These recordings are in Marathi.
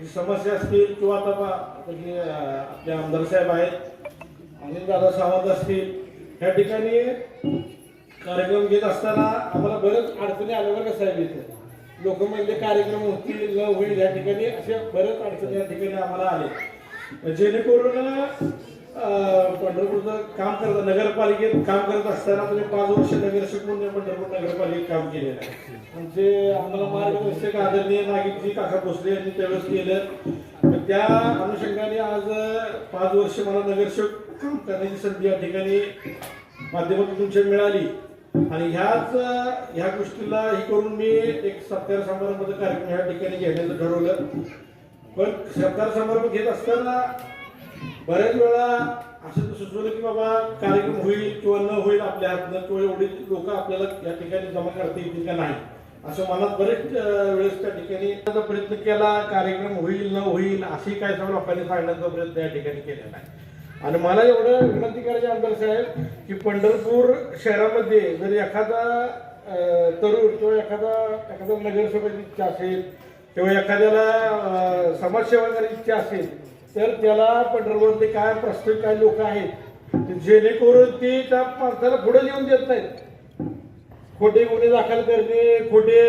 जी समस्या असतील किंवा आता आपले आमदार साहेब आहेत अनिल दादा सावंत असतील ह्या ठिकाणी कार्यक्रम घेत असताना आम्हाला बरेच अडचणी आल्यावर कसं आहे साहेब इथे. लोक म्हणजे कार्यक्रम होतील न होईल या ठिकाणी असे बरेच अडचणी या ठिकाणी आम्हाला आले. जेणेकरून पंढरपूरचं काम करत नगरपालिकेत काम करत असताना म्हणजे पाच वर्ष नगरसेवक म्हणून पंढरपूर नगरपालिकेत काम केलेलं आहे. म्हणजे आम्हाला मार्गदर्शक आदरणीय नागिकजी काका भोसले यांनी त्यावेळेस केलं. त्या अनुषंगाने आज पाच वर्ष मला नगरसेवक काम करण्याची संधी या ठिकाणी माध्यमातून तुमच्या मिळाली. आणि ह्याच ह्या गोष्टीला हे करून मी एक सत्कार समारंभाचा कार्यक्रम ह्या ठिकाणी घेण्याचं ठरवलं. पण सत्कार समारंभ घेत असताना बऱ्याच वेळा असं सुचवलं की बाबा कार्यक्रम होईल किंवा न होईल आपल्या हातनं किंवा एवढी लोक आपल्याला या ठिकाणी जमा करता येतील का नाही? असं मनात बरेच वेळेस त्या ठिकाणी त्याचा प्रयत्न केला कार्यक्रम होईल न होईल अशी काय सगळं लोकांनी सांगण्याचा प्रयत्न या ठिकाणी केलेला आहे आणि मला एवढं विनंती करायची आमदार साहेब की पंढरपूर शहरामध्ये जर एखादा तरुण किंवा एखादा एखादा नगरसेवकाची इच्छा असेल किंवा एखाद्याला समाजसेवा करायची इच्छा असेल तर त्याला पंढरपूरचे काय प्रश्न काय लोक आहेत जेणेकरून ते त्या माणसाला पुढे लिहून देत नाहीत. खोटे गुन्हे दाखल करणे खोटे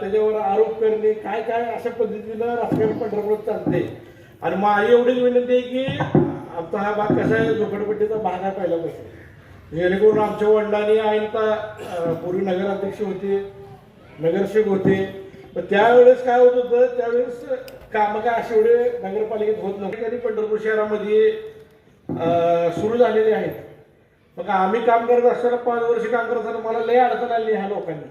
त्याच्यावर आरोप करणे काय काय अशा पद्धतीनं राजकारण पंढरपूर चालते. आणि माझी एवढीच विनंती आहे की आमचा हा भाग कसा आहे झोपडपट्टीचा भाग आहे पहिला जेणेकरून आमच्या वडिलांनी आयता पूर्वी नगराध्यक्ष होते नगरसेवक होते. पण त्यावेळेस काय होत होतं त्यावेळेस कामं काय असे एवढे नगरपालिकेत होत नव्हते. तरी पंढरपूर शहरामध्ये सुरू झालेले आहेत. मग आम्ही काम करत असताना पाच वर्ष काम करत असताना मला लय अडचण आली ह्या लोकांनी.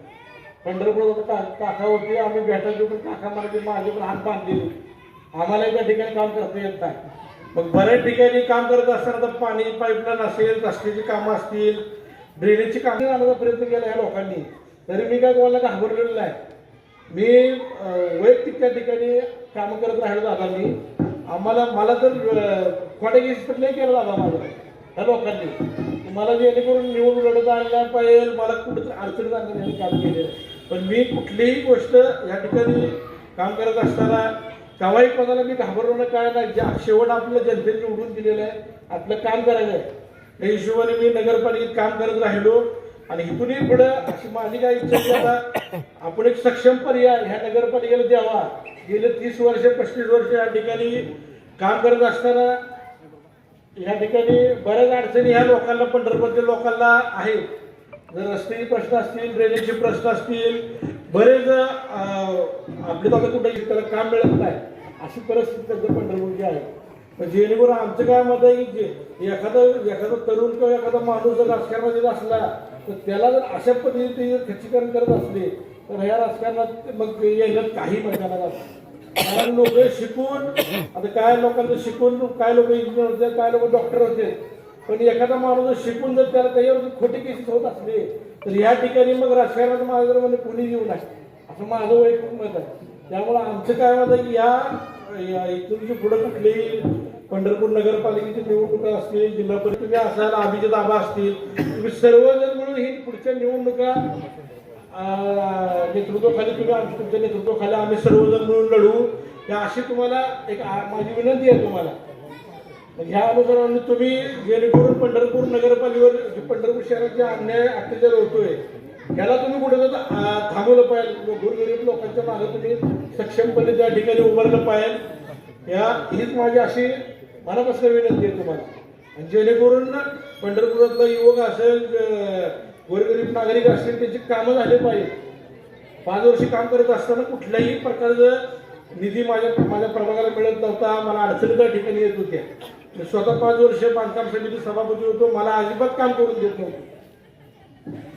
पंढरपूर का काका होते आम्ही भेटायचो पण काका मला माझे पण हात बांधलेले आम्हाला त्या ठिकाणी काम करता येत नाही. मग बऱ्याच ठिकाणी काम करत असताना तर पाणी पाईपलाईन असेल रस्त्याची कामं असतील ड्रेनेजची कामं आणण्याचा प्रयत्न केला या लोकांनी. तरी मी काय कोणाला घाबरलेलो नाही. मी वैयक्तिक त्या ठिकाणी कामं करत राहिलो दादा मी आम्हाला मला तर खोट्या नाही केलं दादा माझं ह्या लोकांनी. मला जेणेकरून निवडून लढत आणल्या पाहिजे मला कुठं अडचण आणण्यासाठी काम केलेलं पण मी कुठलीही गोष्ट या ठिकाणी काम करत असताना कवाई कोणाला मी घाबरवणं काय नाही ज्या शेवट आपलं जनतेने निवडून दिलेलं आहे आपलं काम करायचं आहे. त्या हिशोबाने मी नगरपालिकेत काम करत राहिलो. आणि इथूनही पुढे अशी माझी काय इच्छा की आता आपण एक सक्षम पर्याय ह्या नगरपालिकेला द्यावा. गेले तीस वर्ष पस्तीस वर्ष या ठिकाणी काम करत असताना या ठिकाणी बऱ्याच अडचणी ह्या लोकांना पंढरपूरच्या लोकांना आहेत. जर रस्त्याचे प्रश्न असतील ड्रेनेजचे प्रश्न असतील बरेच आपले बाबा कुठे त्याला काम मिळत नाही. अशी परिस्थिती त्यांच्या पंढरपूरची आहे. जेणेकरून आमचं काय मत आहे की जे एखादा एखादा तरुण किंवा एखादा माणूस जर राजकारणात असला तर त्याला जर अशा पद्धतीने खच्चीकरण करत असले तर ह्या राजकारणात मग यायला काही मैदानात कारण लोक शिकून आता काय लोकांचं शिकून काय लोक इंजिनियर होते काय लोक डॉक्टर होते पण एखादा माणूस जर शिकून जर त्याला त्याच्यावर खोटे केसेस होत असले तर या ठिकाणी मग राजकारणात माझं जर म्हणजे कुणी येऊ नये. असं माझं वैयक्तिक मत आहे. त्यामुळं आमचं काय मत आहे की या या पुढे कुठलीही पंढरपूर नगरपालिकेची निवडणुका असतील जिल्हा परिषद असायला असाल अभिजित आबा असतील तुम्ही सर्वजण मिळून ही पुढच्या निवडणुका नेतृत्वाखाली तुम्ही आमच्या तुमच्या नेतृत्वाखाली आम्ही सर्वजण मिळून लढू. या अशी तुम्हाला एक माझी विनंती आहे तुम्हाला. म्हणजे ह्या अनुसाराने तुम्ही जेणेकरून पंढरपूर नगरपालिकेवर पंढरपूर शहरात जे अन्याय अत्याचार होतोय याला तुम्ही कुठे थांबवलं पाहिजे. गोरगरीब लोकांच्या मागे तुम्ही सक्षमपणे त्या ठिकाणी उभारलं पाहिजे. या हीच माझी अशी मनापासून विनंती आहे तुम्हाला. आणि जेणेकरून पंढरपुरातला युवक असेल गोरगरीब नागरिक असतील त्याची कामं झाले पाहिजे. पाच वर्ष काम करत असताना कुठल्याही प्रकारचं निधी माझ्या माझ्या प्रभागाला मिळत नव्हता. मला अडचणी त्या ठिकाणी येत होत्या. मी स्वतः पाच वर्ष बांधकाम समिती सभापती होतो. मला अजिबात काम करून देत नव्हतं.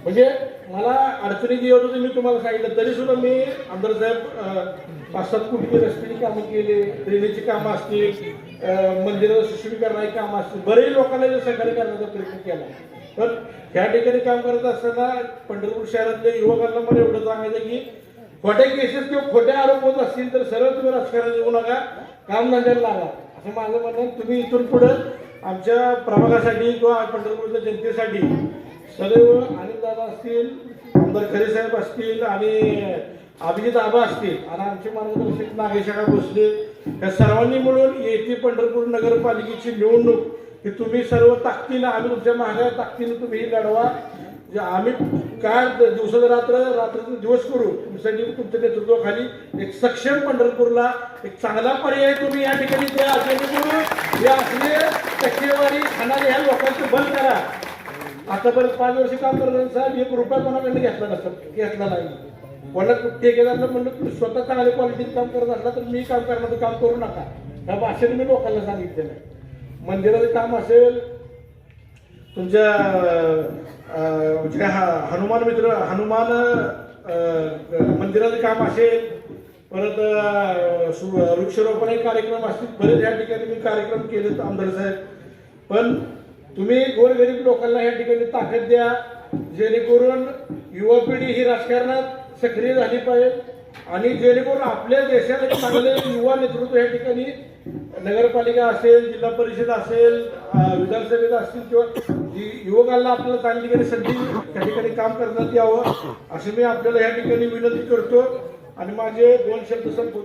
म्हणजे मला अडचणी जी येत होती मी तुम्हाला सांगितलं. तरी सुद्धा मी आमदार साहेब पाच सात कोटीची रस्त्याची कामं केली रेल्वेचे कामं असतील अं, मंदिराचं सुशोभीकरणाची कामं असतील बरेच लोकांना जे सहकार्य करण्याचा प्रयत्न केला. पण ह्या ठिकाणी काम करत असताना पंढरपूर शहरातल्या युवकांना मला एवढं सांगायचं की खोट्या केसेस किंवा खोटे आरोप होत असतील तर सरळ तुम्ही राजकारण येऊ नका काम धंद्याला लागा. असं माझं म्हणणं आहे. तुम्ही इथून पुढं आमच्या प्रभागासाठी किंवा पंढरपूरच्या जनतेसाठी सदैव दादा असतील आमदार खरे साहेब असतील आणि अभिजित आबा असतील. आणि आमचे मार्गदर्शक नागेश भोसले या सर्वांनी मिळून येथे पंढरपूर नगरपालिकेची निवडणूक ही तुम्ही सर्व ताकदीनं आम्ही तुमच्या मागे ताकदीनं तुम्ही ही लढवा. जे आम्ही काय दिवसाचं रात्र रात्र दिवस करू तुमच्यासाठी तुमच्या नेतृत्वाखाली एक सक्षम पंढरपूरला एक चांगला पर्याय तुम्ही या ठिकाणी द्या. हे असले टक्केवारी खाणारे ह्या लोकांचं बंद करा. आतापर्यंत पाच वर्ष काम करत साहेब एक रुपया कोणाकडनं घेतला नसतं घेतला नाही. कोणा ठेकेदारला म्हणलं तुम्ही स्वतः चांगल्या क्वालिटीचं काम करत असला तर मी काम करण्याचं काम करू नका. ह्या भाषेने मी लोकांना सांगितलेलं आहे. मंदिराचं काम असेल तुमच्या जे हा- हनुमान मित्र हनुमान मंदिराचं काम असेल परत सु- वृक्षारोपण कार्यक्रम असतील बरेच या ठिकाणी मी कार्यक्रम केले आमदार साहेब. पण तुम्ही गोरगरीब लोकांना या ठिकाणी ताकद द्या जेणेकरून युवा पिढी ही राजकारणात सक्रिय झाली पाहिजे. आणि जेणेकरून आपल्या देशाला चांगले युवा नेतृत्व या ठिकाणी नगरपालिका असेल जिल्हा परिषद असेल विधानसभेत असतील किंवा जी- युवकांना आपल्याला चांगली ठिकाणी संधी त्या ठिकाणी काम करण्यात यावं असं मी आपल्याला या ठिकाणी विनंती करतो. आणि माझे दोन शब्द संपवतो.